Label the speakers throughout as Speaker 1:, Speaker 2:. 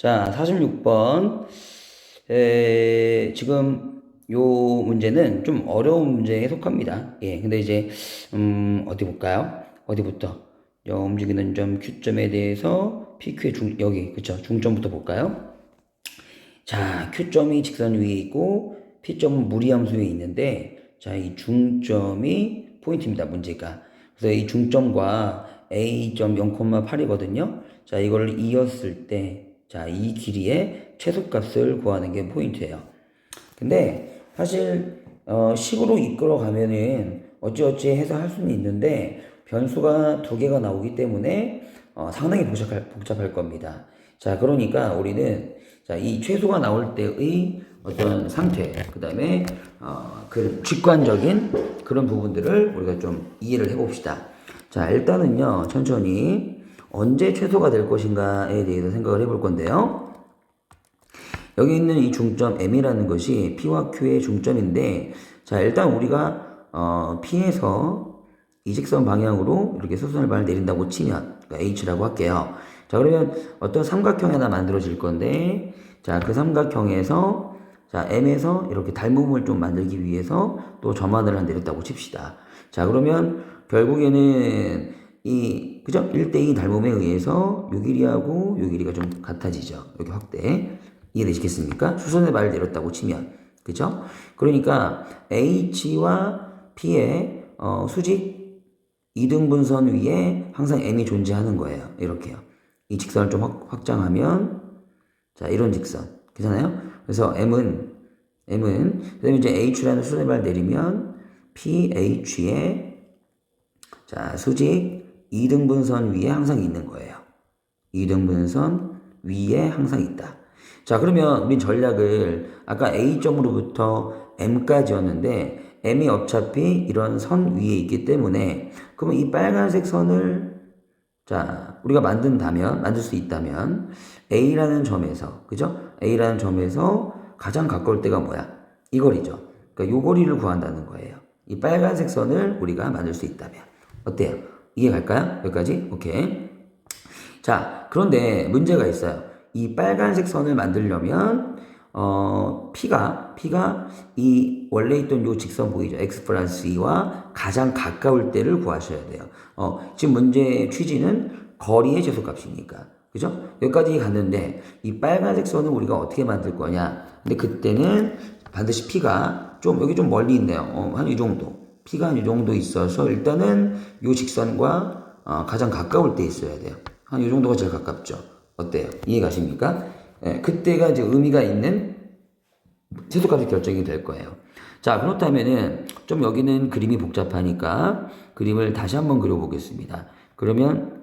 Speaker 1: 자, 46번. 에, 지금 요 문제는 좀 어려운 문제에 속합니다. 예, 근데 이제, 음, 어디 볼까요? 어디부터? 요 움직이는 점 Q점에 대해서 PQ의 중, 여기, 그쵸? 중점부터 볼까요? 자, Q점이 직선 위에 있고, P점은 무리함수에 있는데, 자, 이 중점이 포인트입니다, 문제가. 그래서 이 중점과 A점 0,8이거든요. 자, 이걸 이었을 때, 자, 이 길이의 최소값을 구하는 게 포인트예요. 근데 사실 어, 식으로 이끌어 가면은 어찌어찌 해서 할 수는 있는데 변수가 두 개가 나오기 때문에 어, 상당히 복잡할, 복잡할 겁니다. 자, 그러니까 우리는 자, 이 최소가 나올 때의 어떤 상태, 그 다음에 어, 그 직관적인 그런 부분들을 우리가 좀 이해를 해봅시다. 자, 일단은요, 천천히 언제 최소가 될 것인가에 대해서 생각을 해볼 건데요. 여기 있는 이 중점 M이라는 것이 P와 Q의 중점인데, 자, 일단 우리가, 어, P에서 이 직선 방향으로 이렇게 수선을 반을 내린다고 치면, 그러니까 H라고 할게요. 자, 그러면 어떤 삼각형이 하나 만들어질 건데, 자, 그 삼각형에서, 자, M에서 이렇게 닮음을 좀 만들기 위해서 또한 내렸다고 칩시다. 자, 그러면 결국에는 이, 그죠? 1대2 닮음에 의해서 요 길이하고 요 길이가 좀 같아지죠. 여기 확대. 이해되시겠습니까? 수선의 발을 내렸다고 치면. 그죠? 그러니까 H와 P의 어, 수직 이등분선 위에 항상 M이 존재하는 거예요. 이렇게요. 이 직선을 좀 확, 확장하면 자, 이런 직선. 괜찮아요? 그래서 M은 M은 그다음에 이제 H라는 수선의 발을 내리면 PH의 자, 수직 이등분선 위에 항상 있는 거예요. 이등분선 위에 항상 있다. 자, 그러면 우린 전략을 아까 A점으로부터 M까지였는데 M이 어차피 이런 선 위에 있기 때문에 그러면 이 빨간색 선을 자, 우리가 만든다면, 만들 수 있다면 A라는 점에서, 그죠? A라는 점에서 가장 가까울 때가 뭐야? 이 거리죠. 그러니까 요 거리를 구한다는 거예요. 이 빨간색 선을 우리가 만들 수 있다면. 어때요? 이해 갈까요? 여기까지? 오케이. 자, 그런데 문제가 있어요. 이 빨간색 선을 만들려면, 어, P가, P가 이 원래 있던 요 직선 보이죠? X 플러스 2와 가장 가까울 때를 구하셔야 돼요. 어, 지금 문제의 취지는 거리의 최소값이니까. 그죠? 여기까지 갔는데, 이 빨간색 선을 우리가 어떻게 만들 거냐? 근데 그때는 반드시 P가 좀, 여기 좀 멀리 있네요. 어, 한 이 정도. 한이 정도 있어서 일단은 요 직선과 어, 가장 가까울 때 있어야 돼요. 한 이 정도가 제일 가깝죠. 어때요? 이해 가십니까? 예, 그때가 이제 의미가 있는 최소값이 결정이 될 거예요. 자, 그렇다면은 좀 여기는 그림이 복잡하니까 그림을 다시 한번 그려보겠습니다. 그러면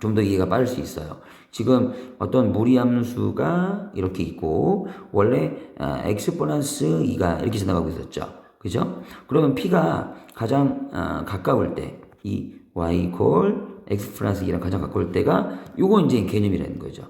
Speaker 1: 좀 더 이해가 빠를 수 있어요. 지금 어떤 무리함수가 이렇게 있고 원래 아, x 플러스 2가 이렇게 지나가고 있었죠. 그죠? 그러면 p가 가장 아, 가까울 때 이 y 콜 x 플러스 2랑 가장 가까울 때가 요거 이제 개념이라는 거죠.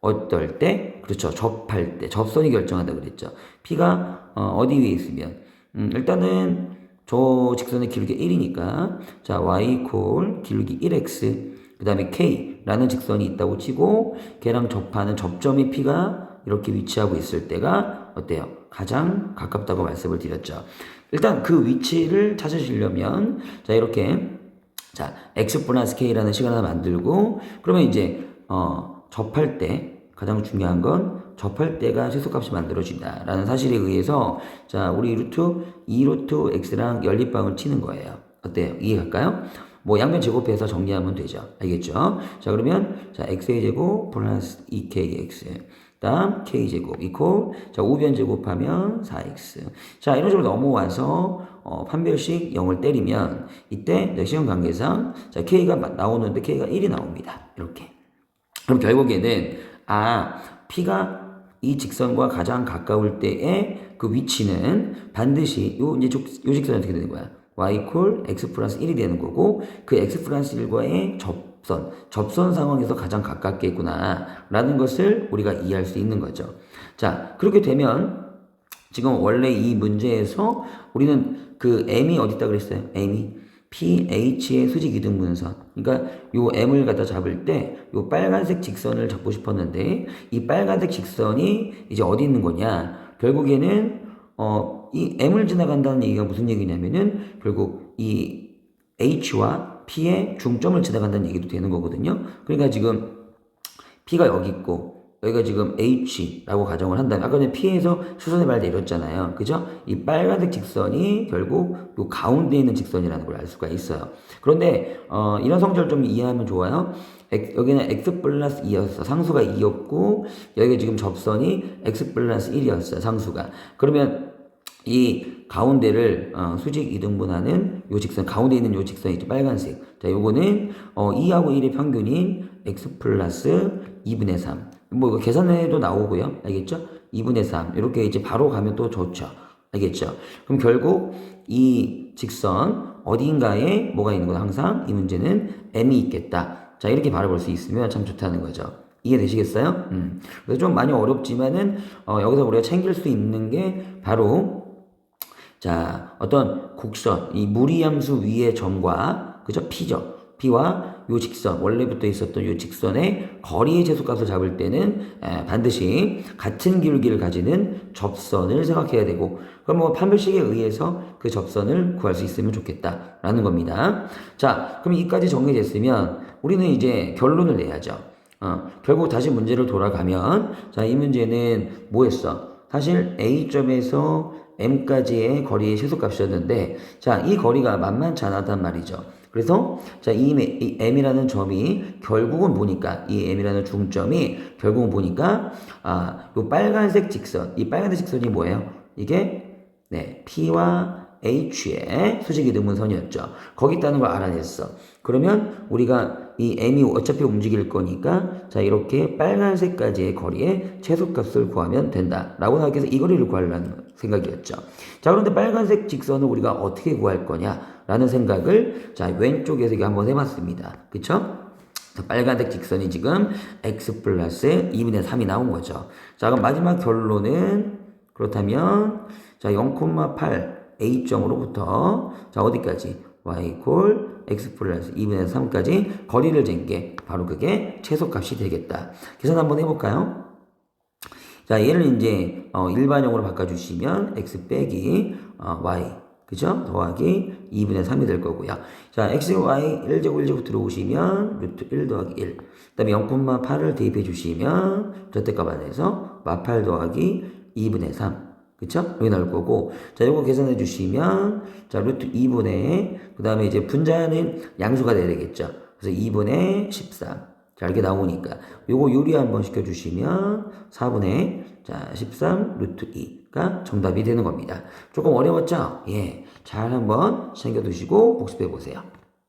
Speaker 1: 어떨 때? 그렇죠. 접할 때. 접선이 결정한다 그랬죠. P가 어, 디 위에 있으면 음, 일단은 저 직선의 길이가 1이니까 자 y 콜 길이 1x 그 다음에 k라는 직선이 있다고 치고 걔랑 접하는 접점의 P가 이렇게 위치하고 있을 때가 어때요? 가장 가깝다고 말씀을 드렸죠. 일단 그 위치를 찾으시려면 자 이렇게 자 x 플러스 k라는 시간을 하나 만들고 그러면 이제 어 접할 때 가장 중요한 건 접할 때가 최소값이 만들어진다라는 사실에 의해서 자 우리 루트 2 루트 x랑 연립방을 치는 거예요. 어때요? 이해갈까요? 뭐 양변 제곱해서 정리하면 되죠. 알겠죠? 자 그러면 자 x의 제곱 플러스 2kx 다음 k제곱 이퀄 자 우변 제곱하면 4x 자 이런 식으로 넘어와서 어, 판별식 0을 때리면 이때 시험 관계상 자 k가 나오는데 k가 1이 나옵니다. 이렇게 그럼 결국에는 아 P가 이 직선과 가장 가까울 때의 그 위치는 반드시 요 이제 요 직선이 어떻게 되는 거야? y 콜 x 플러스 1이 되는 거고 그 x 플러스 1과의 접 선 접선 상황에서 가장 가깝게 있구나 라는 것을 우리가 이해할 수 있는 거죠. 자 그렇게 되면 지금 원래 이 문제에서 우리는 그 m이 어디 있다 그랬어요? m이 PH의 수직 이등 분선. 그러니까 요 M을 갖다 잡을 때 요 빨간색 직선을 잡고 싶었는데 이 빨간색 직선이 이제 어디 있는 거냐? 결국에는 어, 이 M을 지나간다는 얘기가 무슨 얘기냐면은 결국 이 H와 P의 중점을 지나간다는 얘기도 되는 거거든요. 그러니까 지금 P가 여기 있고 여기가 지금 H라고 가정을 한다면 아까 전에 P에서 수선의 발 내렸잖아요. 그죠? 이 빨간색 직선이 결국 요 가운데 있는 직선이라는 걸 알 수가 있어요. 그런데 어, 이런 성질을 좀 이해하면 좋아요. X, 여기는 x 플러스 2였어. 상수가 2였고 여기가 지금 접선이 x 플러스 1이었어요. 상수가. 그러면 이 가운데를 어, 수직 이등분하는 요 직선 가운데 있는 요 직선이 이제 빨간색. 자, 요거는 어, 2하고 1의 평균인 x 플러스 2분의 3. 뭐 이거 계산해도 나오고요. 알겠죠? 2분의 3. 이렇게 이제 바로 가면 또 좋죠. 알겠죠? 그럼 결국 이 직선 어디인가에 뭐가 있는 거다 항상 이 문제는 m이 있겠다. 자, 이렇게 바라볼 수 있으면 참 좋다는 거죠. 이해되시겠어요? 음. 그래서 좀 많이 어렵지만은 어, 여기서 우리가 챙길 수 있는 게 바로 자, 어떤 곡선, 이 무리함수 위의 점과, 그죠? P죠. P와 요 직선, 원래부터 있었던 요 직선의 거리의 제수값을 잡을 때는 에, 반드시 같은 기울기를 가지는 접선을 생각해야 되고, 그럼 뭐 판별식에 의해서 그 접선을 구할 수 있으면 좋겠다라는 겁니다. 자, 그럼 이까지 정리됐으면 우리는 이제 결론을 내야죠. 어, 결국 다시 문제를 돌아가면, 자, 이 문제는 뭐였어? 사실 A점에서 M까지의 거리의 최소값이었는데, 자, 이 거리가 만만치 않았단 말이죠. 그래서, 자, 이, 이 M이라는 점이 결국은 보니까, 이 M이라는 중점이 결국은 보니까, 아, 요 빨간색 직선, 이 빨간색 직선이 뭐예요? 이게, 네, P와 H의 수직이 등분선이었죠. 거기 있다는 걸 알아냈어. 그러면 우리가 이 M이 어차피 움직일 거니까 자 이렇게 빨간색까지의 거리의 최소값을 구하면 된다라고 생각해서 이 거리를 구하려는 생각이었죠. 자 그런데 빨간색 직선을 우리가 어떻게 구할 거냐라는 생각을 자 왼쪽에서 한번 해봤습니다. 그쵸? 자, 빨간색 직선이 지금 x 플러스 2분의 3이 나온 거죠. 자 그럼 마지막 결론은 그렇다면 자 0,8 A점으로부터 자 어디까지 y 콜 x 플러스 2분의 3까지 거리를 잰 게 바로 그게 최소값이 되겠다. 계산 한번 해볼까요? 자 얘를 이제 어, 일반형으로 바꿔주시면 x 빼기 어, y 그죠? 더하기 2분의 3이 될 거고요. 자, x, y 1제곱 1제곱 들어오시면 루트 1 더하기 1. 그 다음에 0,8을 대입해 주시면 절대값 안에서 마8 더하기 2분의 3. 그쵸? 여기 나올 거고. 자, 요거 계산해 주시면, 자, 루트 2분의, 그 다음에 이제 분자는 양수가 돼야 되겠죠. 그래서 2분의 13. 자, 이렇게 나오니까. 요거 요리 한번 시켜주시면, 4분의, 자, 13 루트 2가 정답이 되는 겁니다. 조금 어려웠죠? 예. 잘 한번 챙겨두시고 복습해 보세요.